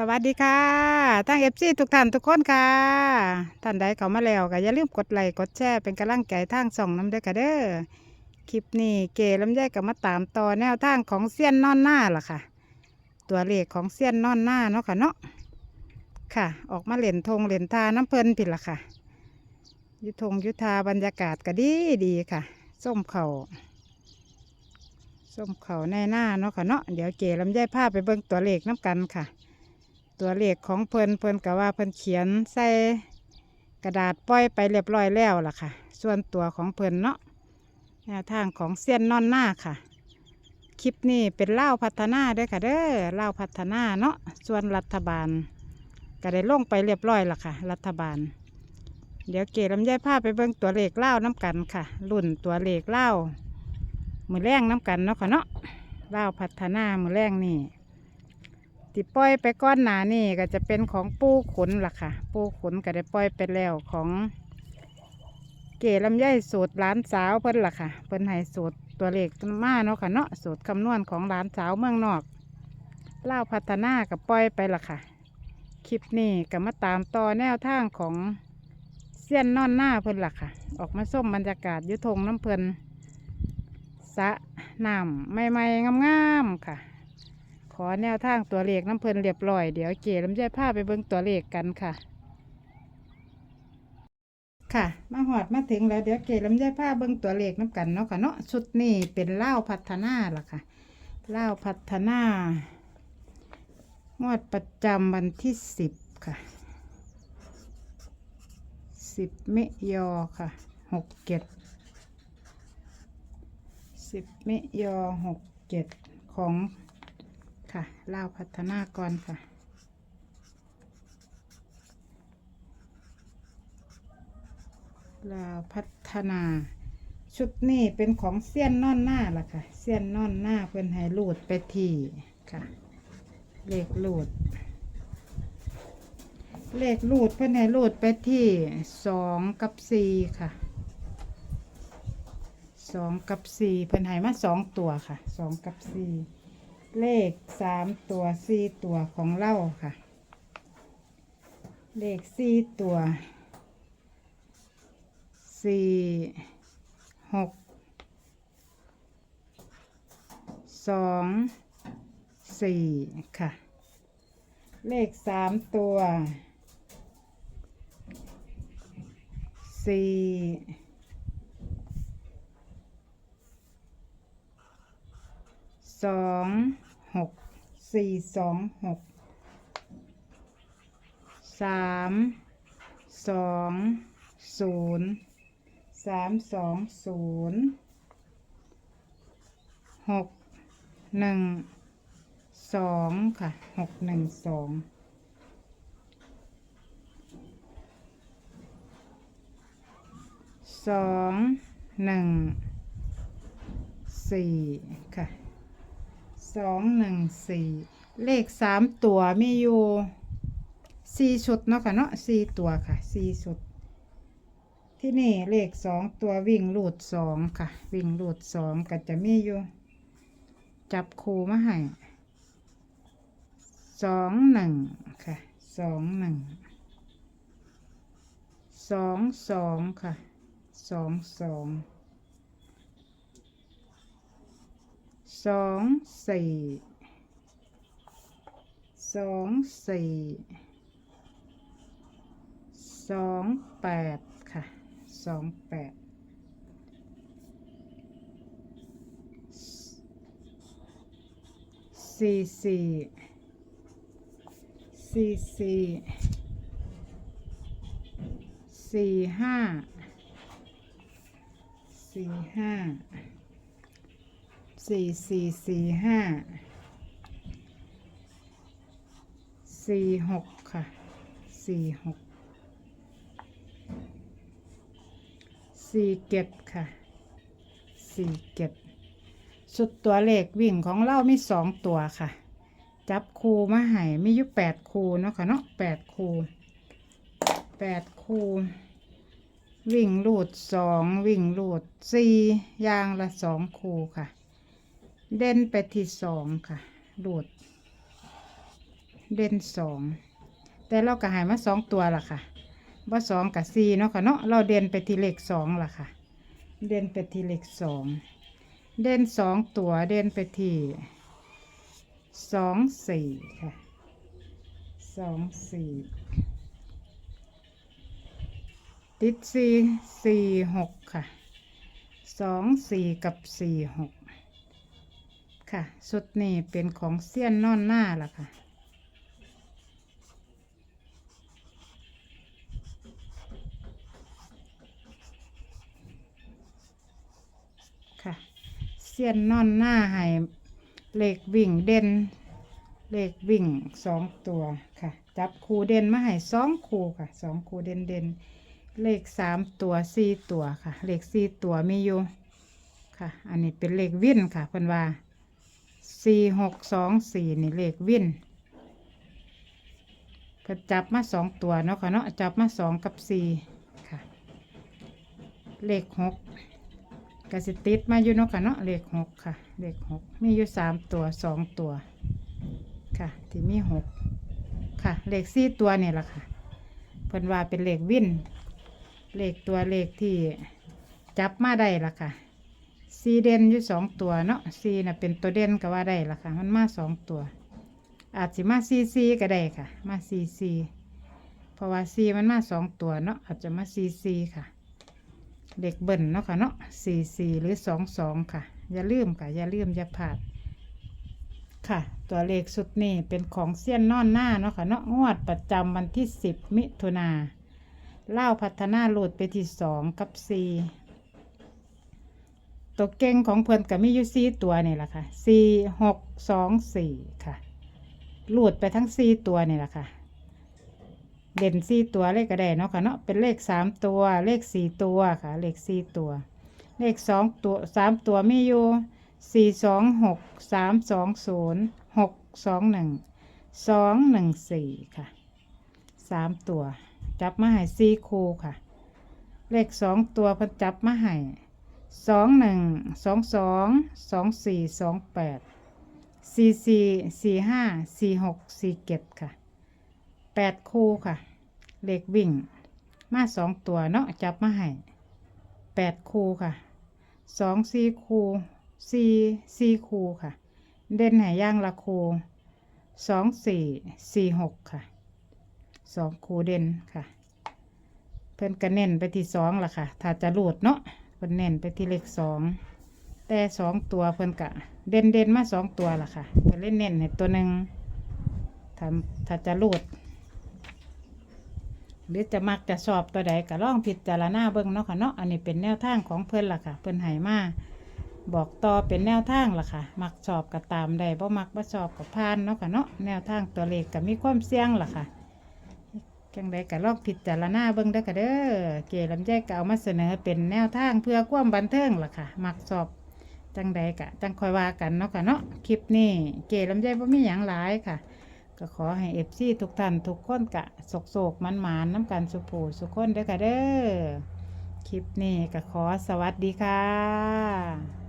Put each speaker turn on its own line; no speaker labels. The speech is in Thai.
สวัสดีค่ะทั้งเอฟซีทุกท่านทุกคนค่ะ ท่านใดเข้ามาแล้วก็อย่าลืมกดไลค์กดแชร์เป็นกำลังใจทางส่องน้ำเด้อค่ะเด้อคลิปนี้เก๋ลำไยก็มาตามต่อแนวทางของเซียนนอนหน้าล่ะค่ะ ตัวเลขของเซียนนอนหน้าเนาะค่ะเนาะค่ะ ออกมาเล่นธงเล่นทาน้ำเพลินผิดละค่ะ ยุทงยุทธาบรรยากาศก็ดีดีค่ะ ส้มเขาส้มเข่าแน่หน้าเนาะค่ะเนาะเดี๋ยวเก๋ลำไยพาไปเบิ่งตัวเลขน้ำกันค่ะ ตัวเลขของเพิ่นเพิ่นกะว่าเพิ่นเขียนใส่กระดาษปล่อยไปเรียบร้อยแล้วล่ะค่ะ ส่วนตัวของเพิ่นเนาะแนวทางของเซียนนอนหน้าค่ะ คลิปนี้เป็นเล่าพัฒนาด้วยค่ะเด้อเล่าพัฒนาเนาะส่วนรัฐบาล ก็ได้ลงไปเรียบร้อยล่ะค่ะ รัฐบาล เดี๋ยวเกลำไยผ้าไปเบิ่งตัวเลขเล่าน้ำกันค่ะ รุ่นตัวเลขเล่ามือแรงน้ำกันเนาะค่ะเนาะเล่าพัฒนามือแรงนี่ ที่ปล่อยไปก้อนหนานี่ก็จะเป็นของปูขนล่ะค่ะ ปูขนก็ได้ปล่อยไปแล้วของเก๋ลำไยสูตรร้านสาวเพิ่นล่ะค่ะ เพิ่นให้สูตรตัวเลขมาเนาะค่ะเนาะสูตรคำนวณของร้านสาวเมืองนอกเล่าพัฒนากับปล่อยไปล่ะค่ะ คลิปนี้ก็มาตามต่อแนวทางของเสี้ยนนอนหน้าเพิ่นล่ะค่ะ ออกมาส้มบรรยากาศยุทงน้ำเพิ่นสะน้ำใหม่ๆงามๆค่ะ ขอแนวทางตัวเลขน้ำเพลินเรียบร้อย เดี๋ยวเก๋ลำไยผ้าไปเบิ่งตัวเลขกันค่ะ ค่ะ มาหอดมาถึงแล้วเดี๋ยวเก๋ลำไยผ้าเบิ่งตัวเลขน้ำกันเนาะค่ะเนาะชุดนี้เป็นเล่าพัฒนาล่ะค่ะเล่าพัฒนางวดประจำวันที่สิบค่ะสิบเมยอค่ะหกเจ็ดสิบเมยอหกเจ็ดของ ค่ะลาวพัฒนาก่อนค่ะ ลาวพัฒนา ชุดนี้เป็นของเซียนนอนหน้าล่ะค่ะเซียนนอนหน้าเพิ่นให้ลูดไปทีค่ะ เลขลูด เลขลูดเพิ่นให้ลูดไปที่สองกับสี่ค่ะสองกับสี่เพิ่นให้มาสองตัวค่ะสองกับสี่ เลขสามตัวสี่ตัวของเล่าค่ะ เลขสี่ตัวสี่หกสองสี่ค่ะ เลขสามตัวสี่ สองหกสี่สองหกสามสองศูนย์สามสองศูนย์หกหนึ่งสองค่ะหกหนึ่งสองสองหนึ่งสี่ค่ะ สองหนึ่งสี่เลขสามตัวมีอยู่สี่ชุดเนาะค่ะเนาะสี่ตัวค่ะสี่ชุด ที่นี่เลขสองตัววิ่งรูดสองค่ะ วิ่งรูดสองก็จะมีอยู่ จับคูมาให้สองหนึ่งค่ะสองหนึ่งสองสองค่ะสองสอง สองสี่สองสี่สองแปดค่ะสองแปดสี่สี่สี่สี่สี่ห้าสี่ห้า สี่สี่สี่ห้าสี่หกค่ะสี่หกสี่เจ็ดค่ะสี่เจ็ดสุดตัวเลขวิ่งของเรามีสองตัวค่ะ จับคูมาให้มีอยู่แปดคูเนาะค่ะเนาะแปดคูแปดคูวิ่งรูดสองวิ่งรูดสี่ยางละสองคูค่ะ เด่นไปที่สองค่ะรูดเด่นสอง แต่เราก็หายมาสองตัวละค่ะว่าสองกับสี่เนาะค่ะเนาะ เราเด่นไปที่เลขสองละค่ะ เด่นไปที่เลขสอง เด่นสองตัว เด่นไปที่สองสี่ค่ะสองสี่ติดสี่สี่หกค่ะสองสี่กับสี่หก ค่ะสุดนี้เป็นของเซียนนอนหน้าล่ะค่ะ ค่ะเสี้ยนนอนหน้าให้เหลขวิ่งเด่นเลขวิ่งสองตัวค่ะ จับคูเด่นมาให้สองคูค่ะสองคูเด่นเด่นเลขสามตัวสี่ตัวค่ะ เลขสี่ตัวมีอยู่ค่ะ อันนี้เป็นเลขวิ่นค่ะเพิ่นว่า สี่หกสองสี่นี่เลขวินเพิ่นจับมาสองตัวเนาะค่ะเนาะจับมาสองกับสี่ค่ะ เลขหกกสิติดมาอยู่เนาะค่ะเนาะเลขหกค่ะ เลขหกมีอยู่สามตัวสองตัว ค่ะ ที่มีหกค่ะ เลขสี่ตัวนี่แหละค่ะเพิ่นว่าเป็นเลขวินเลขตัวเลขที่จับมาได้ละค่ะ สีเด่นอยู่สองตัวเนาะสีน่ะเป็นตัวเด่นก็ว่าได้ละค่ะ มันมาสองตัว อาจจะมาซีซีก็ได้ค่ะ มาซีซีเพราะว่าซีมันมาสองตัวเนาะอาจจะมาซีซีค่ะ เด็กเบิ่นเนาะค่ะเนาะสี่สี่หรือสองสองค่ะ อย่าลืมค่ะอย่าลืมอย่าพลาดค่ะ ตัวเลขสุดนี้เป็นของเซียนนอนหน้าเนาะค่ะเนาะงวดประจำวันที่สิบมิถุนาเล่าพัฒนาโหลดไปที่สองกับสี่ ตัวเก่งของเพื่อนกับมิอยูซีตัวนี่แหละค่ะสี่หกสองสี่ค่ะหลุดไปทั้งสี่ตัวนี่แหละค่ะ เด่นสี่ตัวเลขก็ได้เนาะค่ะเนาะเป็นเลขสามตัว เลขสี่ตัวค่ะ เลขสี่ตัว เลขสองตัวสามตัวมีอยู่สี่สองหกสามสองศูนย์หกสองหนึ่งสองหนึ่งสี่ค่ะสามตัว จับมาให้สี่คูค่ะ เลขสองตัวพันจับมาให้ สองหนึ่งสองสองสองสี่สองแปดสี่สี่สี่ห้าสี่หกสี่เจ็ดค่ะแปดคู่ค่ะ เลขวิ่ง มาสองตัวเนาะจับมาให้แปดคู่ค่ะสองสี่คู่สี่สี่คู่ค่ะ เด่นห้ย่างละคู่สองสี่สี่หกค่ะสองคู่เด่นค่ะ เพิ่นก็เน้นไปที่สองละค่ะ ถ้าจะรูดเนาะ เพิ่นเน้นไปที่เลขสองแต่สองตัวเพิ่นกะ เด่นเด่นมาสองตัวล่ะค่ะเพิ่นเล่นเน้นให้ตัวหนึ่งถ้าถ้าจะรูดหรือจะมักจะสอบตัวใดก็ลองพิจารณาเบิ่งเนาะค่ะเนาะอันนี้เป็นแนวทางของเพิ่นล่ะค่ะ เพิ่นให้มาบอกต่อเป็นแนวทางล่ะค่ะ มักสอบก็ตามได้บ่มักบ่สอบก็ผ่านเนาะค่ะเนาะแนวทางตัวเลขก็มีความเสี่ยงล่ะค่ะ จังใดก็ลองพิจารณาเบิ่งเด้อค่ะเด้อเกลำไยก็เอามาเสนอเป็นแนวทางเพื่อความบันเทิงล่ะค่ะ มักสอบจังใดก็จังคอยว่ากันเนาะค่ะเนาะคลิปนี้เกลำไยบ่มีหยังหลายค่ะ ก็ขอให้เอฟซีทุกท่านทุกคนกะโศกโศกมันหมานน้ำกันสุผูสุคนเด้อค่ะเด้อคลิปนี้ก็ขอสวัสดีค่ะ